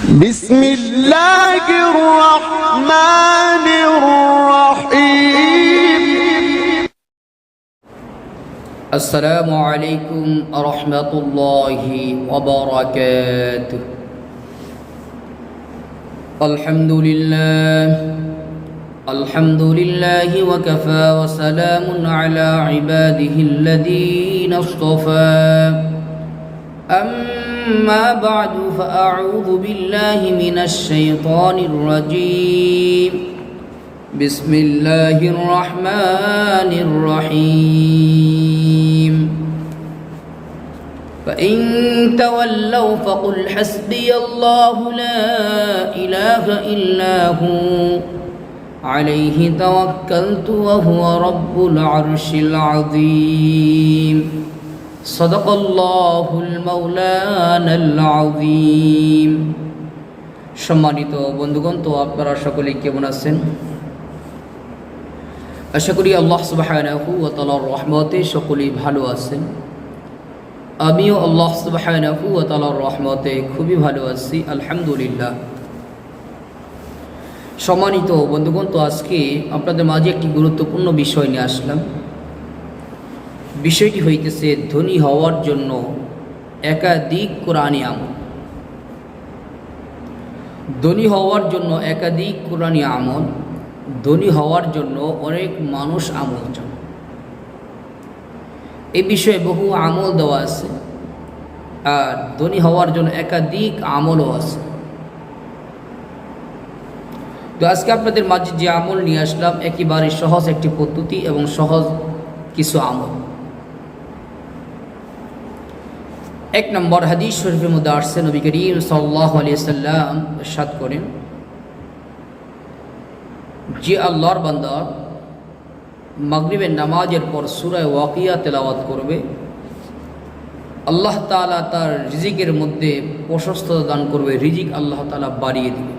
بسم الله الرحمن الرحيم. السلام عليكم ورحمة الله وبركاته. الحمد لله الحمد لله وكفى وسلام على عباده الذين اصطفى. أما بعد فأعوذ بالله من الشيطان الرجيم. بسم الله الرحمن الرحيم. فإن تولوا فقل حسبي الله لا إله إلا هو عليه توكلت وهو رب العرش العظيم. صدق الله المولانا العظيم সম্মানিত বন্ধুগণ তো আপনারা সকলেই কেমন আছেন আশা করি আল্লাহ সুবাহানাহু ও তালার রহমতে সকলেই ভালো আছেন আমিও আল্লাহ সুবাহানাহু ও তালার রহমতে খুবই ভালো আছি আলহামদুলিল্লাহ সম্মানিত বন্ধুগণ তো আজকে আপনাদের মাঝে একটি গুরুত্বপূর্ণ বিষয় নিয়ে আসলাম বিষয়টি হইতেছে ধনী হওয়ার জন্য একাধিক কোরআনী আমল। ধনী হওয়ার জন্য একাধিক কোরআনী আমল, ধনী হওয়ার জন্য অনেক মানুষ আমল চান। এই বিষয়ে বহু আমল দেওয়া আছে, আর ধনী হওয়ার জন্য একাধিক আমলও আছে। তো আজকে আপনাদের মাঝে যে আমল নিয়ে আসলাম, একেবারে সহজ একটি পদ্ধতি এবং সহজ কিছু আমল। এক নম্বর হাদিস শরীফের মধ্যে নবী করিম সাল্লাহ আলিয়া সাল্লাম সাদ করেন যে আল্লাহর বান্দা মাগরিবের নামাজের পর সুরায় ওয়াকিয়া তেলাওয়াত করবে। আল্লাহ তালা তার রিজিকের মধ্যে প্রশস্ততা দান করবে, রিজিক আল্লাহ তালা বাড়িয়ে দিবে।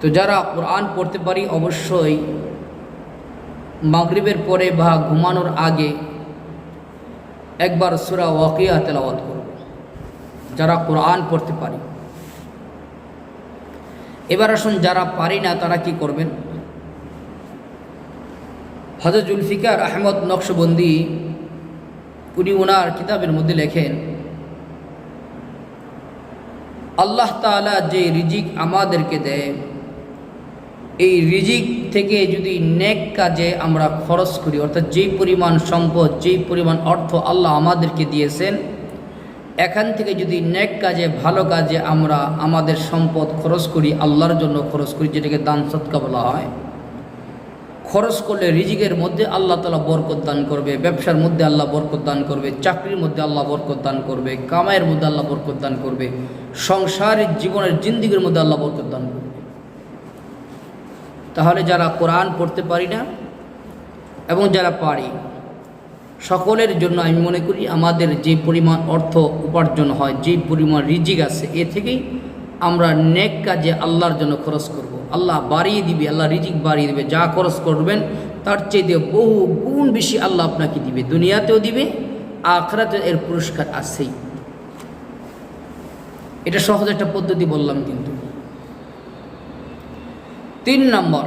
তো যারা কোরআন পড়তে পারি, অবশ্যই মাগরিবের পরে বা ঘুমানোর আগে একবার সুরা ওয়াকিয়া তেলাওয়াত করবে যারা কোরআন পড়তে পারি। এবার আসুন, যারা পারি না, তারা কি করবেন? হজরত জুলফিকার আহমদ নকশবন্দি, উনি ওনার কিতাবের মধ্যে লেখেন, আল্লাহ তালা যে রিজিক আমাদেরকে দেয় এই রিজিক থেকে যদি নেক কাজে আমরা খরচ করি, অর্থাৎ যেই পরিমাণ সম্পদ, যেই পরিমাণ অর্থ আল্লাহ আমাদেরকে দিয়েছেন, এখান থেকে যদি নেক কাজে, ভালো কাজে আমরা আমাদের সম্পদ খরচ করি, আল্লাহর জন্য খরচ করি, যেটাকে দান সৎকা বলা হয়, খরচ করলে রিজিকের মধ্যে আল্লাহ তালা বরকত দান করবে, ব্যবসার মধ্যে আল্লাহ বরকত দান করবে, চাকরির মধ্যে আল্লাহ বরকত দান করবে, কামাইয়ের মধ্যে আল্লাহ বরকত দান করবে, সংসারের, জীবনের, জিন্দিগির মধ্যে আল্লাহ বরকত দান করবে। তাহলে যারা কোরআন পড়তে পারি না এবং যারা পারি, সকলের জন্য আমি মনে করি আমাদের যে পরিমাণ অর্থ উপার্জন হয়, যে পরিমাণ রিজিক আছে, এ থেকেই আমরা নেক কাজে আল্লাহর জন্য খরচ করব। আল্লাহ বাড়িয়ে দিবে, আল্লাহ রিজিক বাড়িয়ে দিবে, যা খরচ করবেন তার চেয়ে বহু গুণ বেশি আল্লাহ আপনাকে দিবে, দুনিয়াতেও দিবে আখরাতে এর পুরস্কার আছেই এটা সহজ একটা পদ্ধতি বললাম কিন্তু তিন নম্বর।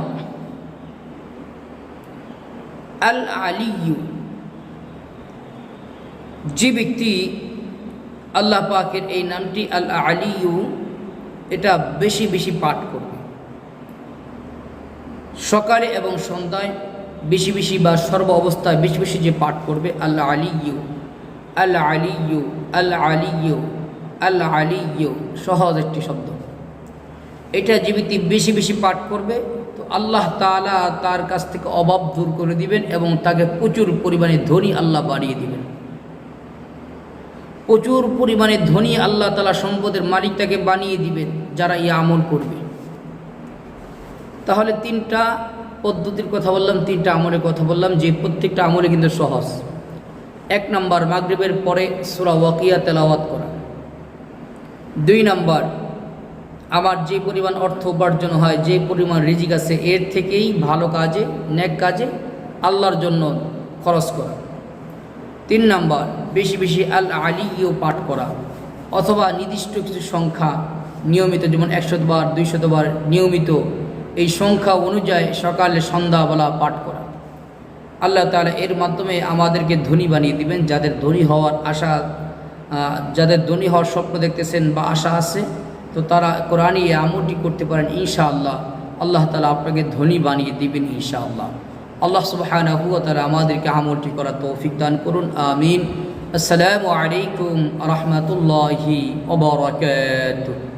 আল আলিয়ু যে ব্যক্তি আল্লাহ পাকের এই নামটি আল আলিয়ু এটা বেশি বেশি পাঠ করবে। সকালে এবং সন্ধ্যায় বেশি বেশি বা সর্ব অবস্থায় বেশি বেশি যে পাঠ করবে আল্লাহ আলিয়ু আল আলিয়ু আল আলিয়ু আল আলিয়ু সহজ একটি শব্দ। এটা ব্যক্তি বেশি বেশি পাঠ করবে, তো আল্লাহ তালা তার কাছ থেকে অভাব দূর করে দিবেন এবং তাকে প্রচুর পরিমাণে ধনী আল্লাহ বাড়িয়ে দিবেন। প্রচুর পরিমাণে ধনী আল্লাহ তালা সম্পদের মালিক তাকে বানিয়ে দিবেন, যারা ই আমল করবে। তাহলে তিনটা পদ্ধতির কথা বললাম, তিনটা আমলের কথা বললাম, যে প্রত্যেকটা আমলে কিন্তু সহজ। এক নম্বর, মাগরীবের পরে সুরা ওয়াকিয়া তেলাওয়াত করা। দুই নম্বর আমার যে পরিমাণ অর্থ উপার্জন হয়, যে পরিমাণ রিজিক আছে, এর থেকেই ভালো কাজে, ন্যাক কাজে আল্লাহর জন্য খরচ করা। তিন নাম্বার, বেশি বেশি আল আলিও পাঠ করা, অথবা নির্দিষ্ট কিছু সংখ্যা নিয়মিত, যেমন একশতবার দুইশতবার নিয়মিত, এই সংখ্যা অনুযায়ী সকালে সন্ধ্যাবেলা পাঠ করা। আল্লাহ তাআলা এর মাধ্যমে আমাদেরকে ধনী বানিয়ে দিবেন, যাদের ধনী হওয়ার আশা যাদের ধনী হওয়ার স্বপ্ন দেখতেছেন বা আশা আছে তো তারা কোরআনই এই আমলটি করতে পারেন, ইনশাআল্লাহ। আল্লাহ তালা আপনাকে ধনী বানিয়ে দিবেন, ইনশাআল্লাহ। আল্লাহ সুবহানাহু আবুয়া তারা আমাদেরকে আমলটি করার তৌফিক দান করুন, আমিন। আসসালামু আলাইকুম রহমতুল্লাহি ওবরাকাতুহু